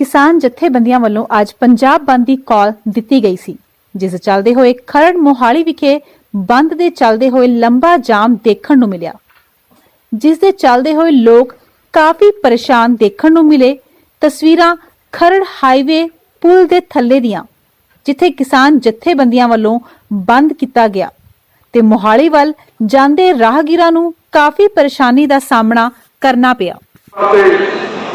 ਕਿਸਾਨ ਜਥੇਬੰਦੀਆਂ ਵੱਲੋਂ ਅੱਜ ਪੰਜਾਬ ਬੰਦ ਦੀ ਕਾਲ ਦਿੱਤੀ ਗਈ ਸੀ, ਜਿਸ ਚੱਲਦੇ ਹੋਏ ਖਰੜ ਮੋਹਾਲੀ ਵਿਖੇ ਬੰਦ ਦੇ ਚੱਲਦੇ ਹੋਏ ਲੰਬਾ ਜਾਮ ਦੇਖਣ ਨੂੰ ਮਿਲਿਆ। ਜਿਸ ਦੇ ਚੱਲਦੇ ਹੋਏ ਲੋਕ ਕਾਫੀ ਪਰੇਸ਼ਾਨ ਦੇਖਣ ਨੂੰ ਮਿਲੇ। ਤਸਵੀਰਾਂ ਖਰੜ ਹਾਈਵੇ ਪੁਲ ਦੇ ਥੱਲੇ ਦੀਆਂ, ਜਿੱਥੇ ਕਿਸਾਨ ਜਥੇਬੰਦੀਆਂ ਵੱਲੋਂ ਬੰਦ ਕੀਤਾ ਗਿਆ ਤੇ ਮੋਹਾਲੀ ਵੱਲ ਜਾਂਦੇ ਰਾਹਗੀਰਾਂ ਨੂੰ ਕਾਫੀ ਪਰੇਸ਼ਾਨੀ ਦਾ ਸਾਹਮਣਾ ਕਰਨਾ ਪਿਆ।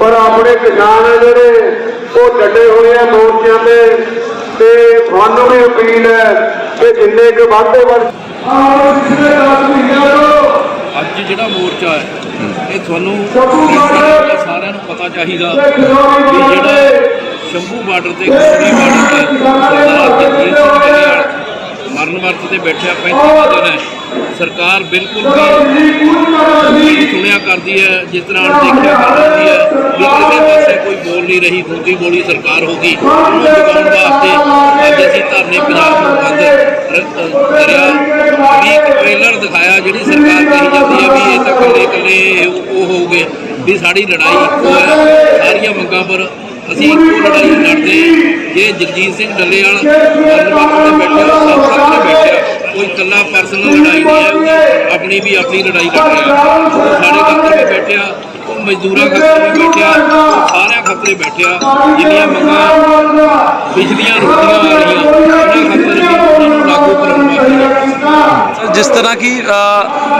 ਪਰ ਆਪਣੇ ਕਿਸਾਨ ਆ ਜਿਹੜੇ ਉਹ ਡਟੇ ਹੋਏ ਆ ਮੋਰਚਿਆਂ ਤੇ ਤੇ ਤੁਹਾਨੂੰ ਵੀ ਅਪੀਲ ਹੈ ਕਿ ਜਿੰਨੇ ਕੁ ਵੱਧੇ ਵੱਧ ਆਹ ਪਿਛਲੇ 10 ਮਹੀਨਿਆਂ ਤੋਂ ਅੱਜ ਜਿਹੜਾ ਮੋਰਚਾ ਹੈ ਇਹ ਤੁਹਾਨੂੰ ਸ਼ੰਭੂ ਬਾਰਡਰ ਸਾਰਿਆਂ ਨੂੰ ਪਤਾ ਚਾਹੀਦਾ ਕਿ ਬਾਰਡਰ ਜਿਹੜਾ ਤੇ ਸ਼ੰਭੂ ਬਾਰਡਰ ਤੇ ਕਸ਼ਮੀਰੀ ਬਾਰਡਰ ਤੇ ਸਰਦਾਰ ਜਗਜੀਤ ਸਿੰਘ ਡੱਲੇਵਾਲ ਮਰਨ ਵਰਤ ਤੇ ਬੈਠਿਆ 35 ਦਿਨ ਹੈ। ਸਰਕਾਰ ਬਿਲਕੁਲ ਵੀ ਸੁਣਿਆ ਕਰਦੀ ਹੈ, ਜਿਸ ਤਰ੍ਹਾਂ ਦੇਖਿਆ ਕਰਦੀ ਹੈ ਵੀ ਕਿਸੇ ਪਾਸੇ ਕੋਈ ਬੋਲ ਨਹੀਂ ਰਹੀ ਖੁੰਦੀ ਬੋਲੀ ਸਰਕਾਰ ਹੋ ਗਈ। ਉਹਨੂੰ ਜਗਾਉਣ ਵਾਸਤੇ ਅੱਜ ਅਸੀਂ ਧਰਨੇ ਪੰਜਾਬ ਨੂੰ ਬੰਦ ਕਰਿਆ। ਵੀ ਇੱਕ ਟ੍ਰੇਲਰ ਦਿਖਾਇਆ ਜਿਹੜੀ ਸਰਕਾਰ ਕਹੀ ਜਾਂਦੀ ਹੈ ਵੀ ਇਹ ਤਾਂ ਇਕੱਲੇ ਇਕੱਲੇ ਉਹ ਹੋ ਗਏ ਵੀ ਸਾਡੀ ਲੜਾਈ ਇੱਕੋ ਹੈ, ਸਾਰੀਆਂ ਮੰਗਾਂ ਪਰ ਅਸੀਂ ਇੱਕੋ ਲੜਾਈ ਲੜਦੇ ਜੇ ਜਗਜੀਤ ਸਿੰਘ ਡੱਲੇਵਾਲ ਮਰਨ ਤੇ ਬੈਠਿਆ ਸਭ ਸਾਹਮਣੇ ਬੈਠਿਆ ਕੋਈ ਇਕੱਲਾ ਪਰਸਨਲ ਲੜਾਈ ਨਹੀਂ ਹੈ। ਆਪਣੀ ਵੀ ਆਪਣੀ ਲੜਾਈ ਲੜ ਰਿਹਾ। ਸਾਡੇ ਖਾਤਰ ਵੀ ਬੈਠਿਆ ਮਜ਼ਦੂਰਾਂ ਖਾਤਰ ਵੀ ਬੈਠਿਆ, ਸਾਰਿਆਂ ਖਾਤਰ ਬੈਠਿਆ। ਜਿੰਨੀਆਂ ਮੰਗਾਂ ਪਿਛਲੀਆਂ ਰੁਕੀਆਂ ਆ ਰਹੀਆਂ ਉਹਨਾਂ ਖਾਤਰ ਵੀ ਉਹਨਾਂ ਨੂੰ ਲਾਗੂ ਕਰਨ ਵਾਸਤੇ। ਜਿਸ ਤਰ੍ਹਾਂ ਕਿ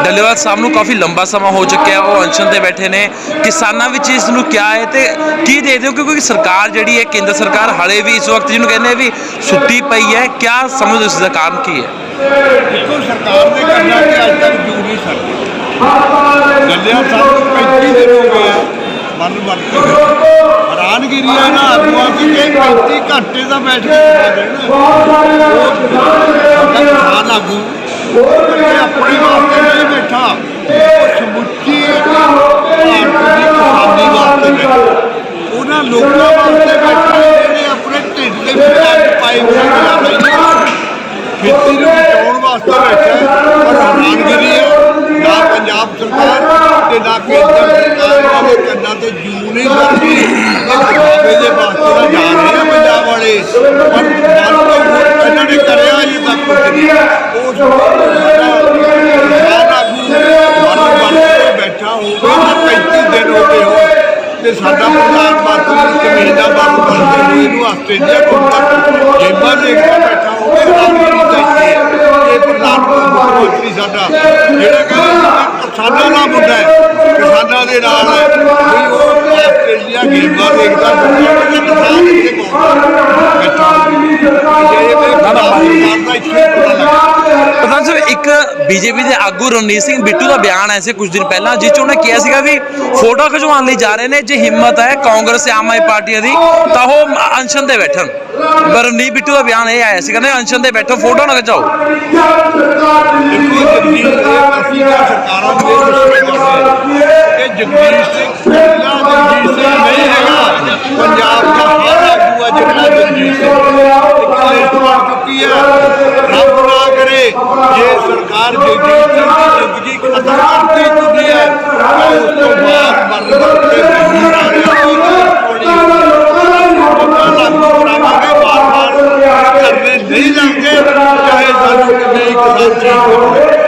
ਡੱਲੇਵਾਲ ਸਾਹਿਬ ਨੂੰ ਕਾਫੀ ਲੰਬਾ ਸਮਾਂ ਹੋ ਚੁੱਕਿਆ, ਉਹ ਅਨਸ਼ਨ ਤੇ ਬੈਠੇ ਨੇ। ਕਿਸਾਨਾਂ ਵਿੱਚ ਇਸ ਨੂੰ ਕਿਹਾ ਹੈ ਤੇ ਕੀ ਦੇ ਦਿਓ ਕਿਉਂਕਿ ਸਰਕਾਰ ਜਿਹੜੀ ਹੈ, ਕੇਂਦਰ ਸਰਕਾਰ ਹਾਲੇ ਵੀ ਇਸ ਵਕਤ ਜਿਹਨੂੰ ਕਹਿੰਦੇ ਵੀ ਸੁੱਤੀ ਪਈ ਹੈ, ਕਿਆ ਸਮਝਦੇ ਹੋ ਇਸ ਦਾ ਕਾਰਨ ਕੀ ਹੈ? ਦੇਖੋ, ਸਰਕਾਰ ਦੇ ਕਰਨਾ ਕਿ ਅੱਜ ਤੱਕ ਜੂ ਨਹੀਂ ਸਕਦੀ ਗੱਲਿਆ ਸਾਨੂੰ 35 ਦਿਨ ਹੋ ਗਏ ਮਨ ਮਰ ਕੇ। ਹੈਰਾਨਗਿਰੀ ਆ ਨਾ ਆਦਮਾ ਕਿ 35 ਘੰਟੇ ਦਾ ਬੈਠ ਕੇ ਦੇਣਾ ਉਹ ਆਪਣੇ ਵਾਸਤੇ ਨਹੀਂ ਬੈਠਾ। ਉਹ ਸਮੁੱਚੀ ਕਿਸਾਨੀ ਵਾਸਤੇ ਬੈਠਾ। ਉਹਨਾਂ ਲੋਕਾਂ ਵਾਸਤੇ ਬੈਠਾ ਜਿਹੜੇ ਆਪਣੇ ਢਿੱਡ ਦੇ ਵਿੱਚ ਪਾਈ ਹੋਈ ਨਾ ਇਹਨਾਂ ਦੇ ਕੰਨਾਂ ਤੇ ਜੂ ਨਹੀਂ ਦੇ ਵਾਸਤੇ ਤਾਂ ਜਾ ਰਹੇ ਆ ਪੰਜਾਬ ਵਾਲੇ ਪਰ ਇਹਨਾਂ ਨੇ ਕਰਿਆ ਕੁਝ ਨਹੀਂ ਕੇ ਬੈਠਾ ਹੋਵੇ ਨਾ 35 ਦਿਨ ਹੋ ਗਏ ਹੋ ਤੇ ਸਾਡਾ ਪ੍ਰਧਾਨ ਮੰਤਰੀ ਕਮੀਨਾ ਬੰਦ ਕਰਦੇ ਹੋਏ ਇਹਨੂੰ ਆਸਟ੍ਰੇਲੀਆ ਘੁੰਮਦਾ ਜੇਬਾਂ ਦੇਖ ਕੇ ਬੈਠਾ ਹੋਵੇ ਬੀਜੇਪੀ ਦੇ ਆਗੂ ਰਣਜੀਤ ਸਿੰਘ ਬਿੱਟੂ ਦਾ ਬਿਆਨ ਆਇਆ ਸੀ ਕੁਝ ਦਿਨ ਪਹਿਲਾਂ, ਜਿਸ 'ਚ ਉਹਨੇ ਕਿਹਾ ਸੀਗਾ ਵੀ ਫੋਟੋ ਖਿਚਵਾਉਣ ਲਈ ਜਾ ਰਹੇ ਨੇ, ਜੇ ਹਿੰਮਤ ਹੈ ਕਾਂਗਰਸ ਤੇ ਆਮ ਆਦਮੀ ਪਾਰਟੀ ਦੀ, ਤਾਂ ਉਹ ਅਨਸ਼ਨ ਤੇ ਬੈਠਣ। ਪਰ ਰਣਜੀਤ ਬਿੱਟੂ ਦਾ ਬਿਆਨ ਇਹ ਆਇਆ ਸੀ, ਕਹਿੰਦੇ ਅਨਸ਼ਨ ਤੇ ਬੈਠੋ, ਫੋਟੋ ਨਾ ਖਿਚਾਓ। ਸਰਕਾਰਾਂ ਨੂੰ ਜਗਦੀਸ਼ ਸਿੰਘ ਨਹੀਂ ਹੈਗਾ ਜੇ ਸਰਕਾਰ ਜਗਦੀਸ਼ ਦੀ ਜ਼ਿੰਦਗੀ ਖਤਮ ਕਰਦੀ ਚੁੱਕੀ ਹੈ, ਤਾਂ ਉਸ ਤੋਂ ਬਾਅਦ ਮਰਨ ਵਰਤੇ ਜ਼ਰੂਰ ਆ ਰਿਹਾ ਕਰਨੇ ਨਹੀਂ ਲੱਗਦੇ ਚਾਹੇ ਸਾਨੂੰ ਕਿੰਨੇ ਹੀ ਕਿਸਾਨ ਚੀਜ਼ ਹੋਵੇ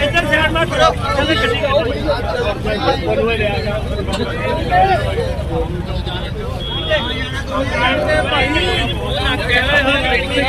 ਇੱਧਰ ਸਾਈਡ ਮਤ ਚੱਲੇ ਗੱਡੀ ਭਾਈ ਕਰ ਪਿੱਛੇ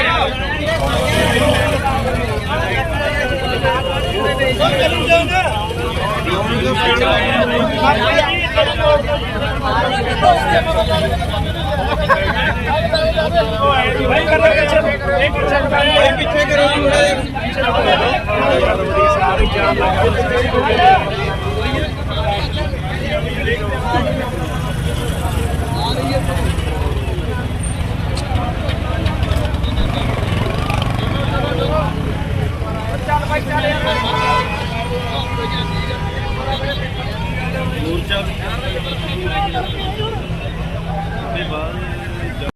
ਮੋਰਚਾ